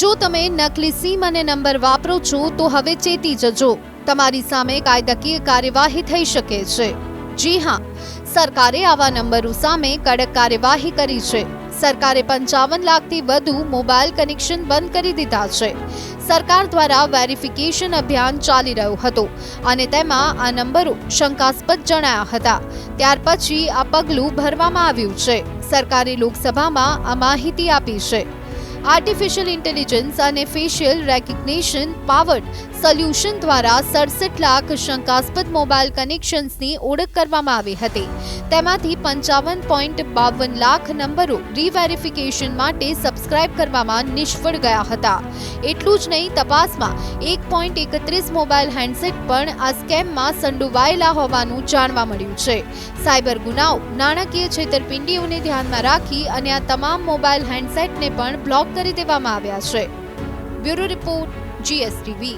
જો તમે નકલી સીમ અને નંબર વાપરો છો, તો હવે ચેતી જજો. તમારી સામે કાયદાકીય કાર્યવાહી થઈ શકે છે. જી હા, સરકારે આવા નંબરો સામે કડક કાર્યવાહી કરી છે. સરકારે પંચાવન લાખથી વધુ મોબાઈલ કનેક્શન બંધ કરી દીધા છે. સરકાર દ્વારા વેરિફિકેશન અભિયાન ચાલી રહ્યું હતું અને તેમાં આ નંબરો શંકાસ્પદ જણાયા હતા. ત્યાર પછી આ પગલું ભરવામાં આવ્યું છે. સરકારે લોકસભામાં આ માહિતી આપી છે. આર્ટિફિશિયલ ઇન્ટેલિજન્સ અને ફેશિયલ રેકગ્નેશન પાવર્ડ સોલ્યુશન દ્વારા સડસઠ લાખ શંકાસ્પદ મોબાઈલ કનેક્શન્સની ઓળખ કરવામાં આવી હતી. તેમાંથી પંચાવન પોઈન્ટ બાવન લાખ નંબરો રીવેરિફિકેશન માટે સબસ્ક્રાઇબ કરવામાં નિષ્ફળ ગયા હતા. એટલું જ નહીં, તપાસમાં એક પોઈન્ટ એકત્રીસ મોબાઈલ હેન્ડસેટ પણ આ સ્કેમમાં સંડોવાયેલા હોવાનું જાણવા મળ્યું છે. સાયબર ગુનાઓ નાણાકીય છેતરપિંડીઓને ધ્યાનમાં રાખી અને આ તમામ મોબાઈલ હેન્ડસેટને પણ બ્લોક કરી દેવામાં આવ્યા છે. Bureau report GSTV